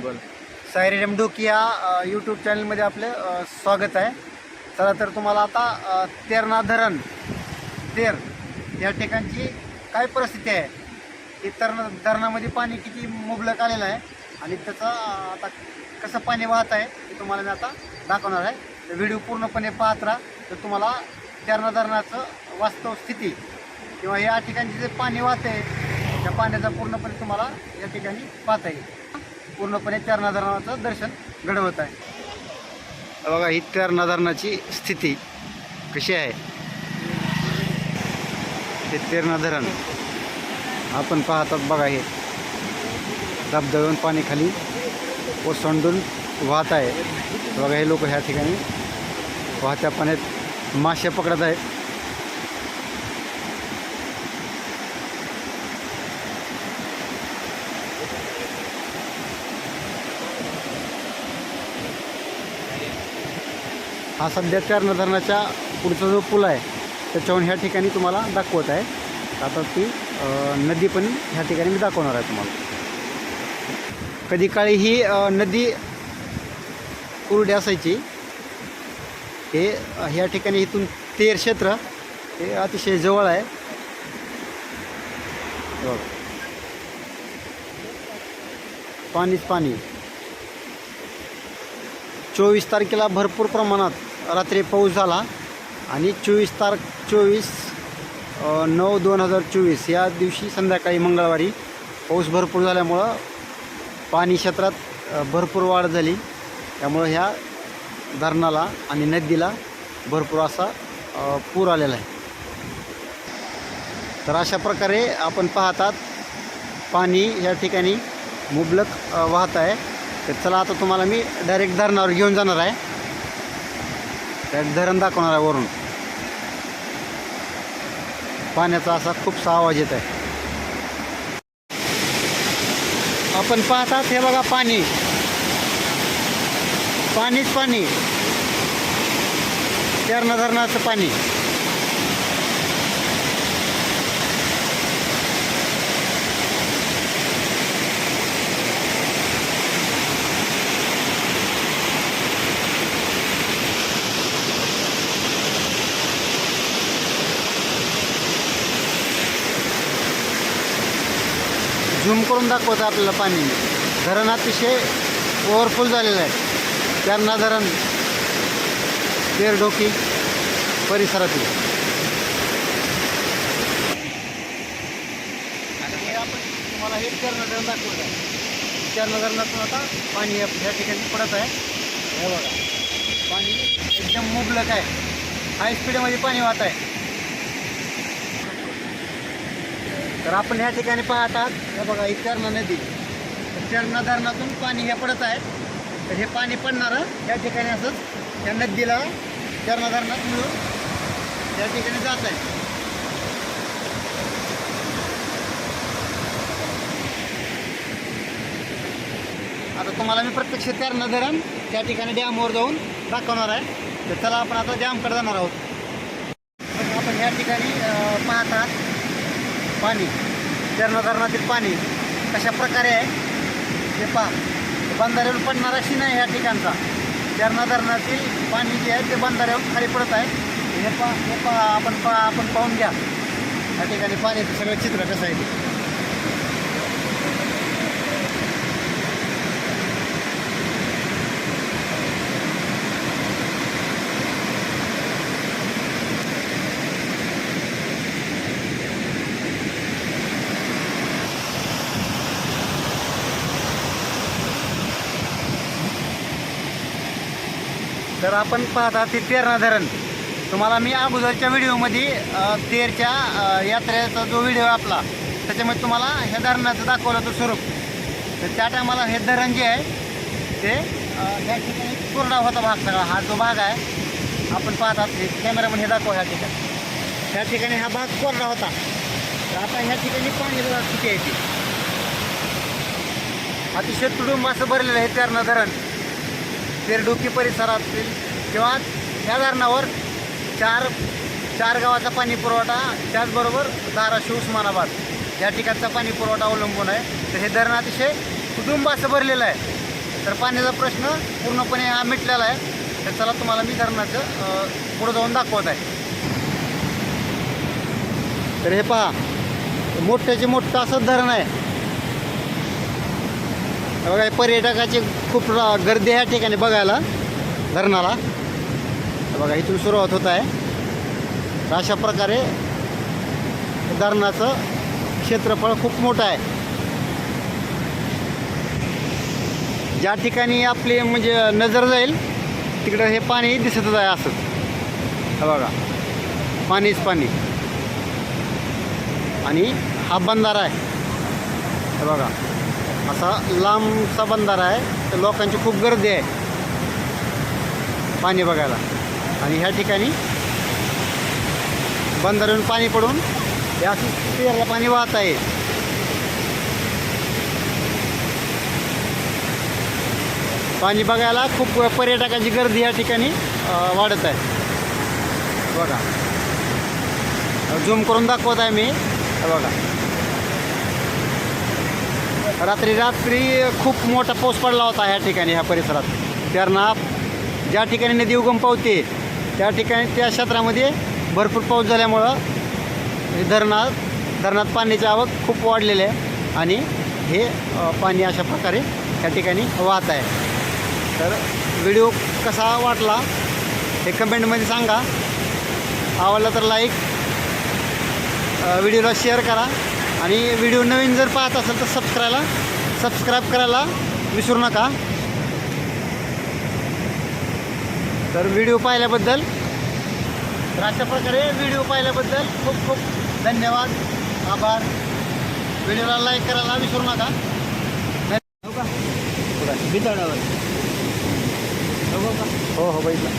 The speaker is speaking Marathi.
बोल. सायरेम डोकी या यूट्यूब चॅनलमध्ये आपलं स्वागत आहे. चला तर तुम्हाला आता अ, तेरणा धरण तेर या ठिकाणची काय परिस्थिती आहे? की तरणा धरणामध्ये पाणी किती मुबलक आलेलं आहे? आणि त्याचं आता कसं पाणी वाहत आहे ते तुम्हाला मी आता दाखवणार आहे. तर व्हिडिओ पूर्णपणे पाहत राहा. तर तुम्हाला तेरणा धरणाचं वास्तव स्थिती किंवा या ठिकाणचे जे पाणी वाहत आहे त्या पाण्याचा पूर्णपणे तुम्हाला या ठिकाणी पाहता येईल. पूर्णपणे तेरणा धरणाचं दर्शन घडवत आहे. बघा ही तेरणा धरणाची स्थिती कशी आहे? ते तेरणा धरण आपण पाहतात बघा हे. धबधबून पाणी खाली ओसंडून वाहत आहे. बघा हे लोक ह्या ठिकाणी वाहत्या पाण्यात मासे पकडत आहेत. हा सध्या तेरणा धरणाच्या पुढचा जो पूल आहे त्याच्याहून ह्या ठिकाणी तुम्हाला दाखवत आहे. आता ती नदी पण ह्या ठिकाणी मी दाखवणार आहे तुम्हाला. कधी काळी ही नदी कुरडी असायची. हे ह्या ठिकाणी इथून तेर क्षेत्र हे अतिशय जवळ आहे. पाणीच पाणी. चोवीस तारखेला भरपूर प्रमाणात रात्री पाऊस झाला आणि चोवीस तार चोवीस नऊ दोन हजार चोवीस या दिवशी संध्याकाळी मंगळवारी पाऊस भरपूर झाल्यामुळं पाणी क्षेत्रात भरपूर वाढ झाली. त्यामुळं ह्या धरणाला आणि नदीला भरपूर असा पूर आलेला आहे. तर अशा प्रकारे आपण पाहतात पाणी या ठिकाणी मुबलक वाहत आहे. तर चला आता तुम्हाला मी डायरेक्ट धरणावर घेऊन जाणार आहे. त्यात धरण दाखवणार आहे वरून. पाण्याचा असा खूपसा आवाज येत आहे. आपण पाहतात हे बघा पाणी. पाणीच पाणी. तेरणा धरणाचं पाणी. झूम करून दाखवतं आपल्याला पाणी. धरण अतिशय ओव्हरफुल झालेलं आहे. त्यांना धरण तेरडोकी परिसरातील. हे आपण तुम्हाला हे तेरणा धरण दाखवत आहे तेरणा धरणातून आता पाणी या या ठिकाणी पडत आहे. हे बघा. पाणी एकदम मुबलक आहे. हाय स्पीडमध्ये पाणी वाहत आहे. तर आपण ह्या ठिकाणी पाहतात हे बघा ही तेरणा नदी. तर धरणातून पाणी हे पडत आहे. तर हे पाणी पडणारं या ठिकाणी असंच या नदीला तेरणा धरणात मिळून त्या ठिकाणी जात आहे. आता तुम्हाला मी प्रत्यक्ष तेरणा धरण त्या ठिकाणी डॅमवर जाऊन दाखवणार आहे. तर चला आपण आता डॅमकडे जाणार आहोत. आपण या ठिकाणी पाहत पाहतात पाणी तेरणा धरणातील पाणी कशा प्रकारे आहे? ते पहा. बंधाऱ्यावर पडणारा अशी आहे या ठिकाणचा. तेरणा धरणातील पाणी जे आहे ते बंधाऱ्यावर खाली पडत आहे. हे पहा हे पहा आपण पहा आपण पाहून घ्या. या ठिकाणी पाण्याचं सगळं चित्र कसं आहे ते. तर आपण पाहता ते तेरणा धरण. तुम्हाला मी अगोदरच्या व्हिडिओमध्ये तेरच्या यात्रेचा जो व्हिडिओ आपला त्याच्यामध्ये तुम्हाला ह्या धरणाचं दाखवलं होतं स्वरूप. तर त्या टायमाला हे धरण जे आहे ते या ह्या ठिकाणी कोरडा होता भाग सगळा. हा जो भाग आहे आपण पाहतात हे कॅमेरामन हे दाखवा ह्या ठिकाणी. ह्या ठिकाणी हा भाग कोरडा होता. तर आता ह्या ठिकाणी पाणी बघा किती आहे ते? अतिशय तुडुंब असं भरलेलं आहे तेरणा धरण. तेरडोकी परिसरातील किंवा ह्या धरणावर चार चार गावाचा पाणी पुरवठा त्याचबरोबर धाराशिव उस्मानाबाद या ठिकाणचा पाणी पुरवठा अवलंबून आहे. तर हे धरण अतिशय कुटुंब असं भरलेलं आहे. तर पाण्याचा प्रश्न पूर्णपणे हा मिटलेला आहे. तर चला तुम्हाला मी धरणाचं पुढं जाऊन दाखवत आहे. तर हे पहा मोठ्याचे मोठं असं धरण आहे. बघा हे पर्यटकाची खूप गर्दी ह्या ठिकाणी बघायला धरणाला. बघा इथून सुरुवात होत आहे. तर अशा प्रकारे धरणाचं क्षेत्रफळ खूप मोठं आहे. ज्या ठिकाणी आपली म्हणजे नजर जाईल तिकडं हे पाणी दिसतच आहे असंच बघा पाणीच पाणी. आणि हा बंधारा आहे. बघा. असा लांबचा बंधारा आहे. तर लोकांची खूप गर्दी आहे. पाणी बघायला. आणि ह्या ठिकाणी बंधाऱ्यावरून पाणी पडून हे असं पेरला पाणी वाहत आहे. पाणी बघायला खूप पर्यटकांची गर्दी या ठिकाणी वाढत आहे. बघा. झूम करून दाखवत आहे मी. बघा. रात्री रात्री खूप मोठा पाऊस पडला होता ह्या ठिकाणी ह्या परिसरात. त्यांना ज्या ठिकाणी नदी उगम पावते त्या ठिकाणी त्या क्षेत्रामध्ये भरपूर पाऊस झाल्यामुळं धरणात धरणात पाण्याची आवक खूप वाढलेली आहे आणि हे पाणी अशा प्रकारे त्या ठिकाणी वाहत आहे. तर व्हिडिओ कसा वाटला हे कमेंटमध्ये सांगा. आवडला तर लाईक व्हिडिओला शेअर करा. आणि व्हिडिओ नवीन जर पाहत असेल तर सबस्क्रायला सबस्क्राईब करायला विसरू नका. तर व्हिडिओ पाहिल्याबद्दल तर अशा प्रकारे व्हिडिओ पाहिल्याबद्दल खूप खूप धन्यवाद आभार. व्हिडिओला लाईक करायला विसरू नका. हो का? बिताडावर हो का? हो हो बघितलं.